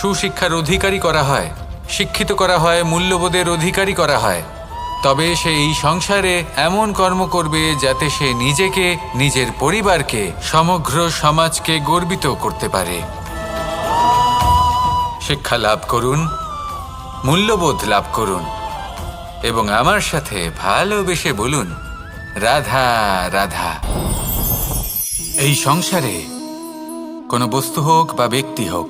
সুশিক্ষার অধিকারী করা হয়, শিক্ষিত করা হয়, মূল্যবোধের অধিকারী করা হয়। তবে সে এই সংসারে এমন কর্ম করবে যাতে সে নিজেকে, নিজের পরিবারকে, সমগ্র সমাজকে গর্বিত করতে পারে। শিক্ষা লাভ করুন, মূল্যবোধ লাভ করুন, এবং আমার সাথে ভালোবেসে বলুন, রাধা রাধা। এই সংসারে কোনো বস্তু হোক বা ব্যক্তি হোক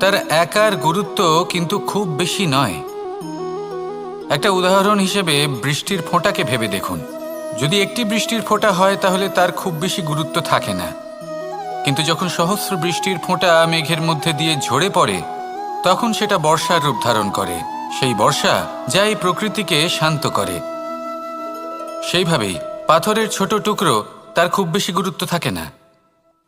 তার একার গুরুত্ব কিন্তু খুব বেশি নয়। একটা উদাহরণ হিসেবে বৃষ্টির ফোঁটাকে ভেবে দেখুন। যদি একটি বৃষ্টির ফোঁটা হয়, তাহলে তার খুব বেশি গুরুত্ব থাকে না। কিন্তু যখন সহস্র বৃষ্টির ফোঁটা মেঘের মধ্যে দিয়ে ঝরে পড়ে, তখন সেটা বর্ষার রূপ ধারণ করে। সেই বর্ষা যা এই প্রকৃতিকে শান্ত করে। সেইভাবেই পাথরের ছোট টুকরো তার খুব বেশি গুরুত্ব থাকে না।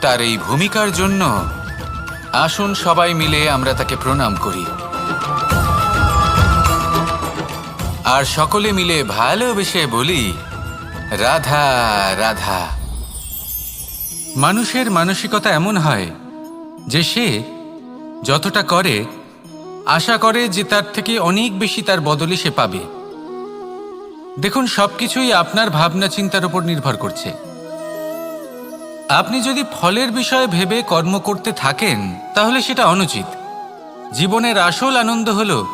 তার এই ভূমিকার জন্য আসুন সবাই মিলে আমরা তাকে প্রণাম করি। আর সকলে মিলে ভালোবেসে বলি, রাধা রাধা। মানুষের মানসিকতা এমন হয় যে সে যতটা করে, আশা করে যে তার থেকে অনেক বেশি তার বদলে সে পাবে। দেখুন, সবকিছুই আপনার ভাবনা চিন্তার উপর নির্ভর করছে। আপনি যদি ফলের বিষয়ে ভেবে কর্ম করতে থাকেন, তাহলে সেটা অনুচিত। জীবনের আসল আনন্দ হল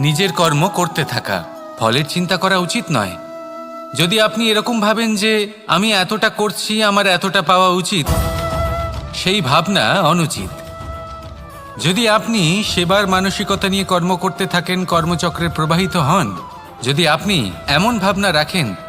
নিজের কর্ম করতে থাকা। ফলের চিন্তা করা উচিত নয়। যদি আপনি এরকম ভাবেন যে, আমি এতটা করছি, আমার এতটা পাওয়া উচিত, সেই ভাবনা অনুচিত। যদি আপনি সেবার মানসিকতা নিয়ে কর্ম করতে থাকেন, কর্মচক্রে প্রবাহিত হন, যদি আপনি এমন ভাবনা রাখেন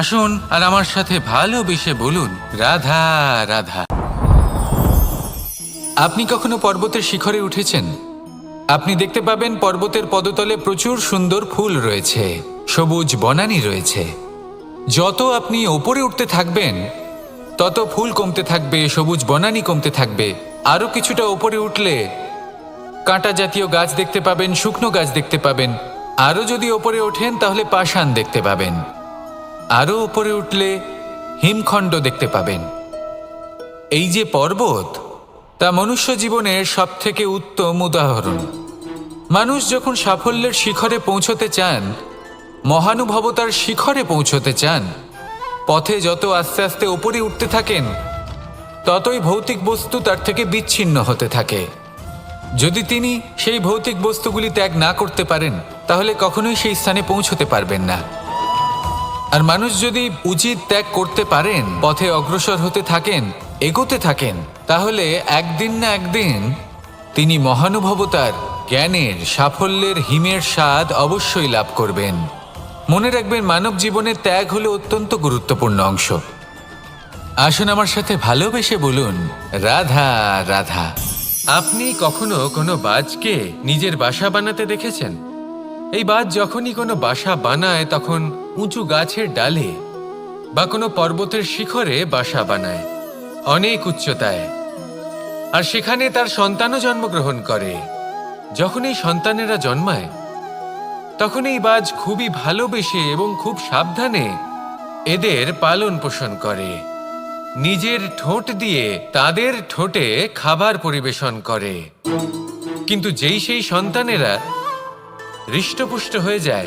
আসুন আর আমার সাথে ভালোবেসে বলুন, রাধা রাধা। আপনি কখনো পর্বতের শিখরে উঠেছেন? আপনি দেখতে পাবেন পর্বতের পদতলে প্রচুর সুন্দর ফুল রয়েছে, সবুজ বনানী রয়েছে। যত আপনি ওপরে উঠতে থাকবেন, তত ফুল কমতে থাকবে, সবুজ বনানী কমতে থাকবে। আরও কিছুটা ওপরে উঠলে কাঁটা জাতীয় গাছ দেখতে পাবেন, শুকনো গাছ দেখতে পাবেন। আরও যদি ওপরে ওঠেন, তাহলে পাষাণ দেখতে পাবেন। আরও উপরে উঠলে হিমখণ্ড দেখতে পাবেন। এই যে পর্বত, তা মনুষ্য জীবনের সবথেকে উত্তম উদাহরণ। মানুষ যখন সাফল্যের শিখরে পৌঁছতে চান, মহানুভবতার শিখরে পৌঁছতে চান, পথে যত আস্তে আস্তে উপরে উঠতে থাকেন, ততই ভৌতিক বস্তু তার থেকে বিচ্ছিন্ন হতে থাকে। যদি তিনি সেই ভৌতিক বস্তুগুলি ত্যাগ না করতে পারেন, তাহলে কখনোই সেই স্থানে পৌঁছতে পারবেন না। আর মানুষ যদি উচিত ত্যাগ করতে পারেন, পথে অগ্রসর হতে থাকেন, এগোতে থাকেন, তাহলে একদিন না একদিন তিনি মহানুভবতার, জ্ঞানের, সাফল্যের হিমের স্বাদ অবশ্যই লাভ করবেন। মনে রাখবেন, মানব জীবনের ত্যাগ হলো অত্যন্ত গুরুত্বপূর্ণ অংশ। আসুন আমার সাথে ভালোবেসে বলুন, রাধা রাধা, আপনি কখনো কোনো বাজকে নিজের বাসা বানাতে দেখেছেন? এই বাজ যখনই কোনো বাসা বানায়, তখন উঁচু গাছের ডালে বা কোনো পর্বতের শিখরে বাসা বানায়, অনেক উচ্চতায়। আর সেখানে তার সন্তানও জন্মগ্রহণ করে। যখন এই সন্তানেরা জন্মায় তখন এই বাজ খুবই ভালোবেসে এবং খুব সাবধানে এদের পালন পোষণ করে। নিজের ঠোঁট দিয়ে তাদের ঠোঁটে খাবার পরিবেশন করে। কিন্তু যেই সেই সন্তানেরা হৃষ্টপুষ্ট হয়ে যায়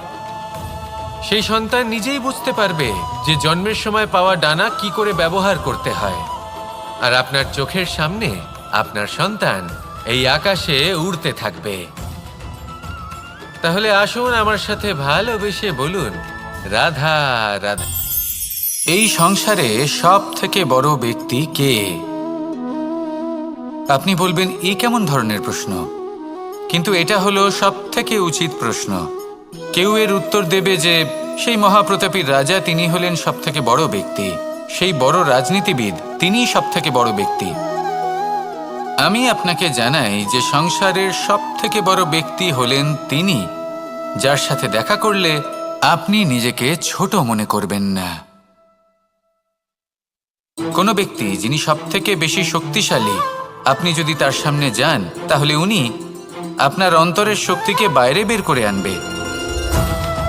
সেই সন্তান নিজেই বুঝতে পারবে যে জন্মের সময় পাওয়া ডানা কি করে ব্যবহার করতে হয়। আর আপনার চোখের সামনে আপনার সন্তান এই আকাশে উড়তে থাকবে। তাহলে আসুন আমার সাথে ভালোবেসে বলুন, রাধা রাধা। এই সংসারে সব থেকে বড় ব্যক্তি কে? আপনি বলবেন, এ কেমন ধরনের প্রশ্ন? কিন্তু এটা হলো সব থেকে উচিত প্রশ্ন। কেউ এর উত্তর দেবে যে, সেই মহাপ্রতাপী রাজা তিনি হলেন সব থেকে বড় ব্যক্তি। সেই বড় রাজনীতিবিদ তিনিই সব থেকে বড় ব্যক্তি। আমি আপনাকে জানাই যে সংসারের সব থেকে বড় ব্যক্তি হলেন তিনি, যার সাথে দেখা করলে আপনি নিজেকে ছোট মনে করবেন না। কোনো ব্যক্তি যিনি সব থেকে বেশি শক্তিশালী, আপনি যদি তার সামনে যান, তাহলে উনি আপনার অন্তরের শক্তিকে বাইরে বের করে আনবে।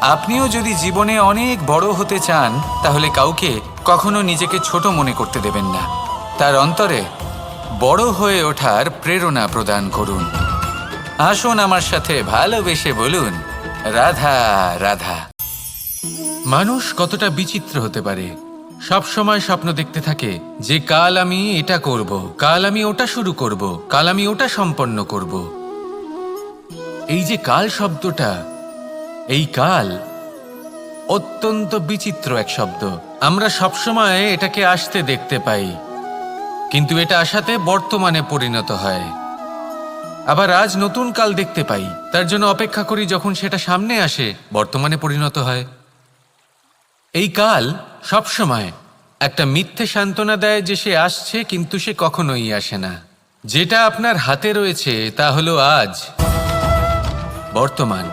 আপনিও যদি জীবনে অনেক বড় হতে চান, তাহলে কাউকে কখনো নিজেকে ছোট মনে করতে দেবেন না। তার অন্তরে বড় হয়ে ওঠার প্রেরণা প্রদান করুন। আসুন আমার সাথে ভালোবেসে বলুন, রাধা রাধা। মানুষ কতটা বিচিত্র হতে পারে। সব সময় স্বপ্ন দেখতে থাকে যে, কাল আমি এটা করব, কাল আমি ওটা শুরু করব, কাল আমি ওটা সম্পন্ন করব। এই যে কাল শব্দটা এই কাল অত্যন্ত বিচিত্র এক শব্দ। আমরা সবসময় এটাকে আসতে দেখতে পাই, কিন্তু এটা আসাতে বর্তমানে পরিণত হয়। আবার আজ নতুন কাল দেখতে পাই, তার জন্য অপেক্ষা করি যখন সেটা সামনে আসে, বর্তমানে পরিণত হয়। এই কাল সবসময় একটা মিথ্যে সান্ত্বনা দেয় যে সে আসছে, কিন্তু সে কখনোই আসে না। যেটা আপনার হাতে রয়েছে, তা হলো আজ। বর্তমান।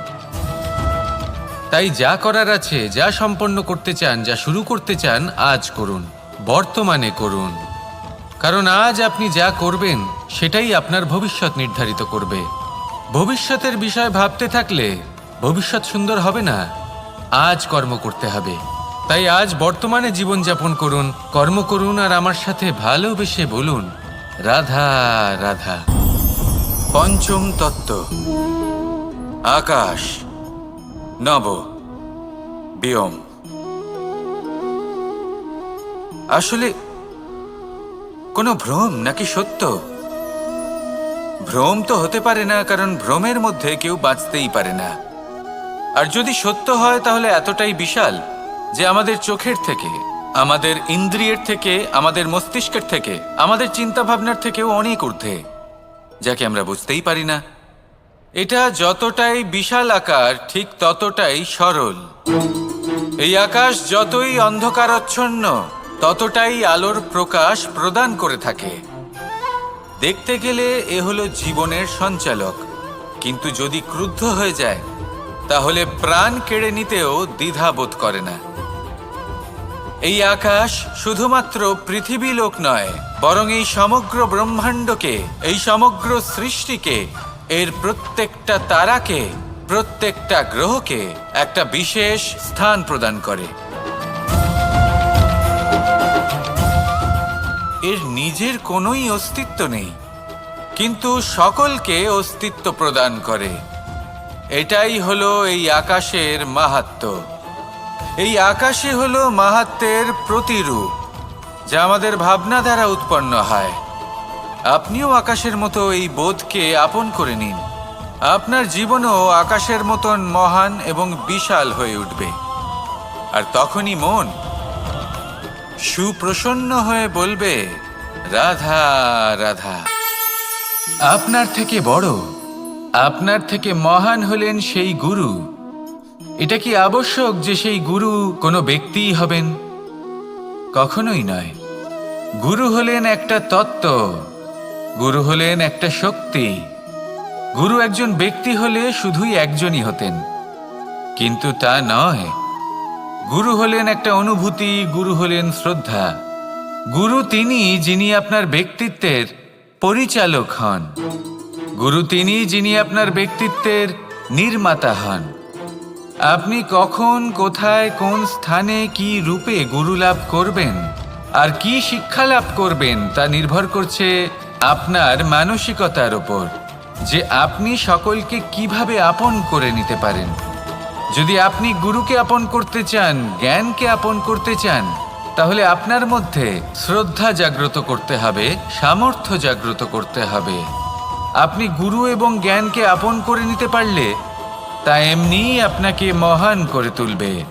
তাই যা করার আছে, যা সম্পন্ন করতে চান, যা শুরু করতে চান, আজ করুন, বর্তমানে করুন। কারণ আজ আপনি যা করবেন, সেটাই আপনার ভবিষ্যৎ নির্ধারিত করবে। ভবিষ্যতের বিষয় ভাবতে থাকলে ভবিষ্যৎ সুন্দর হবে না। আজ কর্ম করতে হবে। তাই আজ বর্তমানে জীবনযাপন করুন, কর্ম করুন আর আমার সাথে ভালোবেসে বলুন, রাধা রাধা। পঞ্চম তত্ত্ব। আকাশ। নব বিয়ম আসলে কোনো ভ্রম নাকি সত্য? ভ্রম তো হতে পারে না, কারণ ভ্রমের মধ্যে কেউ বাঁচতেই পারে না। আর যদি সত্য হয়, তাহলে এতটাই বিশাল যে আমাদের চোখের থেকে, আমাদের ইন্দ্রিয়ের থেকে, আমাদের মস্তিষ্কের থেকে, আমাদের চিন্তা ভাবনার থেকেও অনেক ঊর্ধ্বে, যাকে আমরা বুঝতেই পারি না। এটা যতটাই বিশাল আকার, ঠিক ততটাই সরল। এই আকাশ যতই অন্ধকারচ্ছন্ন, ততটাই আলোর প্রকাশ প্রদান করে থাকে। দেখতে গেলে এ হলো জীবনের সঞ্চালক। কিন্তু যদি ক্রুদ্ধ হয়ে যায়, তাহলে প্রাণ কেড়ে নিতেও দ্বিধা বোধ করে না। এই আকাশ শুধুমাত্র পৃথিবী লোক নয়, বরং এই সমগ্র ব্রহ্মাণ্ডকে, এই সমগ্র সৃষ্টিকে এর প্রত্যেকটা তারাকে, প্রত্যেকটা গ্রহকে একটা বিশেষ স্থান প্রদান করে। এর নিজের কোনোই অস্তিত্ব নেই, কিন্তু সকলকে অস্তিত্ব প্রদান করে। এটাই হলো এই আকাশের মাহাত্ম্য এই আকাশে হলো মাহাত্মের প্রতিরূপ, যা আমাদের ভাবনা দ্বারা উৎপন্ন হয়। আপনিও আকাশের মতো এই বোধকে আপন করে নিন। আপনার জীবনও আকাশের মতন মহান এবং বিশাল হয়ে উঠবে। আর তখনই মন সুপ্রসন্ন হয়ে বলবে, রাধা রাধা। আপনার থেকে বড়, আপনার থেকে মহান হলেন সেই গুরু। এটা কি আবশ্যক যে সেই গুরু কোনো ব্যক্তিই হবেন? কখনোই নয়। গুরু হলেন একটা তত্ত্ব। গুরু হলেন একটা শক্তি। গুরু একজন ব্যক্তি হলে শুধুই একজনই হতেন। কিন্তু তা নয়। গুরু হলেন একটা অনুভূতি, গুরু হলেন শ্রদ্ধা। গুরু তিনি যিনি আপনার ব্যক্তিত্বের পরিচালক হন। গুরু তিনি যিনি আপনার ব্যক্তিত্বের নির্মাতা হন। আপনি কখন, কোথায়, কোন স্থানে কি রূপে গুরু লাভ করবেন আর কি শিক্ষা লাভ করবেন তা নির্ভর করছে আপনার মানসিকতার উপর, যে আপনি সকলকে কীভাবে আপন করে নিতে পারেন। যদি আপনি গুরুকে আপন করতে চান, জ্ঞানকে আপন করতে চান, তাহলে আপনার মধ্যে শ্রদ্ধা জাগ্রত করতে হবে, সামর্থ্য জাগ্রত করতে হবে। আপনি গুরু এবং জ্ঞানকে আপন করে নিতে পারলে, তা এমনিই আপনাকে মহান করে তুলবে।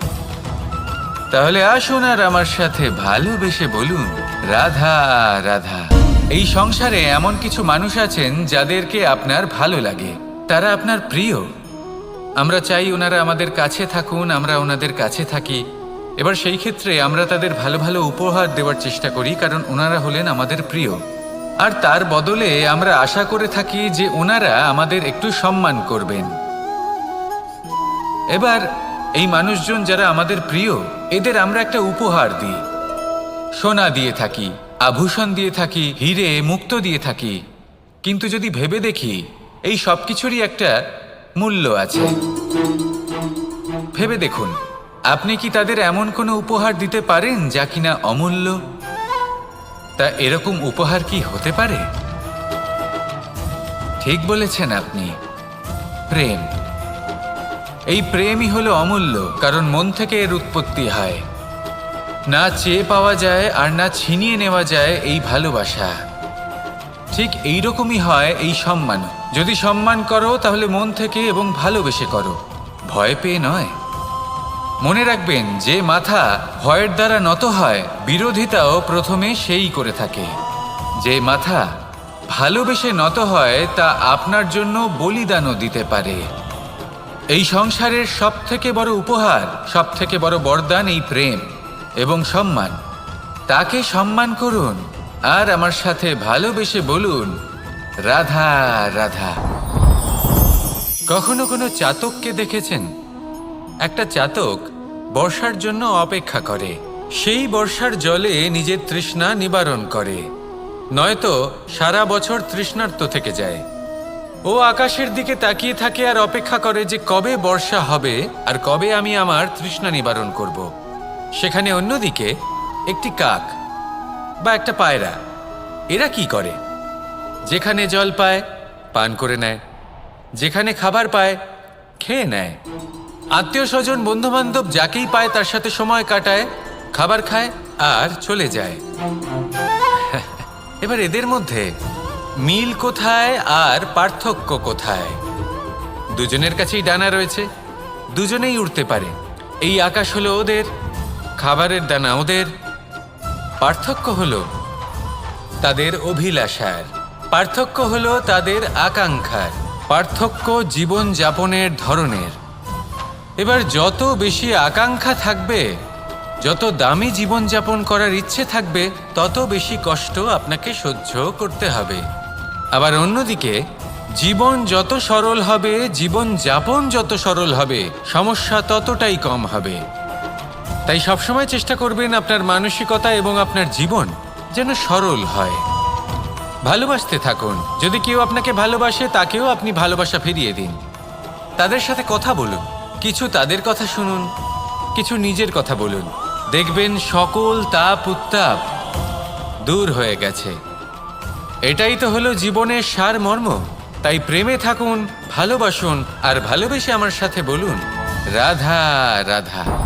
তাহলে আসুন আর আমার সাথে ভালোবেসে বলুন, রাধা রাধা। এই সংসারে এমন কিছু মানুষ আছেন যাদেরকে আপনার ভালো লাগে। তারা আপনার প্রিয়। আমরা চাই ওনারা আমাদের কাছে থাকুন, আমরা ওনাদের কাছে থাকি। এবার সেই ক্ষেত্রে আমরা তাদের ভালো ভালো উপহার দেওয়ার চেষ্টা করি, কারণ ওনারা হলেন আমাদের প্রিয়। আর তার বদলে আমরা আশা করে থাকি যে ওনারা আমাদের একটু সম্মান করবেন। এবার এই মানুষজন যারা আমাদের প্রিয়, এদের আমরা একটা উপহার দিই। সোনা দিয়ে থাকি। আভূষণ দিয়ে থাকি, হিরে মুক্ত দিয়ে থাকি। কিন্তু যদি ভেবে দেখি, এই সব কিছুরই একটা মূল্য আছে। ভেবে দেখুন, আপনি কি তাদের এমন কোনো উপহার দিতে পারেন যা কিনা অমূল্য? তা এরকম উপহার কি হতে পারে? ঠিক বলেছেন আপনি। প্রেম। এই প্রেমই হলো অমূল্য, কারণ মন থেকে এর উৎপত্তি হয়। না চেয়ে পাওয়া যায় আর না ছিনিয়ে নেওয়া যায় এই ভালোবাসা। ঠিক এই রকমই হয় এই সম্মান। যদি সম্মান করো, তাহলে মন থেকে এবং ভালোবেসে করো। ভয় পেয়ে নয়। মনে রাখবেন, যে মাথা ভয়ের দ্বারা নত হয়, বিরোধিতাও প্রথমে সেই করে থাকে। যে মাথা ভালোবেসে নত হয়, তা আপনার জন্য বলিদানও দিতে পারে। এই সংসারের সব থেকে বড় উপহার সব থেকে বড় বরদান এই প্রেম। এবং সম্মান। তাকে সম্মান করুন আর আমার সাথে ভালোবেসে বলুন, রাধা রাধা। কখনো কোনো চাতককে দেখেছেন? একটা চাতক বর্ষার জন্য অপেক্ষা করে। সেই বর্ষার জলে নিজের তৃষ্ণা নিবারণ করে। নয়তো সারা বছর তৃষ্ণার্ত থেকে যায়। ও আকাশের দিকে তাকিয়ে থাকে আর অপেক্ষা করে যে কবে বর্ষা হবে আর কবে আমি আমার তৃষ্ণা নিবারণ করব। সেখানে অন্যদিকে একটি কাক বা একটা পায়রা, এরা কি করে? যেখানে জল পায়, পান করে নেয়। যেখানে খাবার পায়, খেয়ে নেয়। আত্মীয় স্বজন বন্ধু বান্ধব যাকেই পায়, তার সাথে সময় কাটায়, খাবার খায় আর চলে যায়। এবার এদের মধ্যে মিল কোথায় আর পার্থক্য কোথায়? দুজনের কাছেই ডানা রয়েছে, দুজনেই উড়তে পারে। এই আকাশ হলো ওদের খাবারের দানা ওদের পার্থক্য হলো তাদের অভিলাষার। পার্থক্য হলো তাদের আকাঙ্ক্ষার। পার্থক্য জীবন যাপনের ধরনের। এবার যত বেশি আকাঙ্ক্ষা থাকবে, যত দামি জীবনযাপন করার ইচ্ছে থাকবে, তত বেশি কষ্ট আপনাকে সহ্য করতে হবে। আবার অন্যদিকে, জীবন যত সরল হবে, জীবন যাপন যত সরল হবে, সমস্যা ততটাই কম হবে। তাই সবসময় চেষ্টা করবেন আপনার মানসিকতা এবং আপনার জীবন যেন সরল হয়। ভালোবাসতে থাকুন। যদি কেউ আপনাকে ভালোবাসে, তাকেও আপনি ভালোবাসা ফিরিয়ে দিন। তাদের সাথে কথা বলুন। কিছু তাদের কথা শুনুন, কিছু নিজের কথা বলুন। দেখবেন সকল তাপ উত্তাপ দূর হয়ে গেছে। এটাই তো হলো জীবনের সার মর্ম তাই প্রেমে থাকুন, ভালোবাসুন, আর ভালোবেসে আমার সাথে বলুন, রাধা রাধা।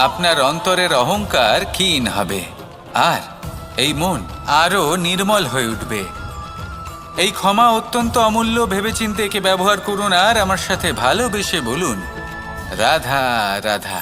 আপনার অন্তরের অহংকার ক্ষীণ হবে। আর এই মন আরও নির্মল হয়ে উঠবে। এই ক্ষমা অত্যন্ত অমূল্য ভেবেচিন্তে একে ব্যবহার করুন আর আমার সাথে ভালোবেসে বলুন, রাধা রাধা।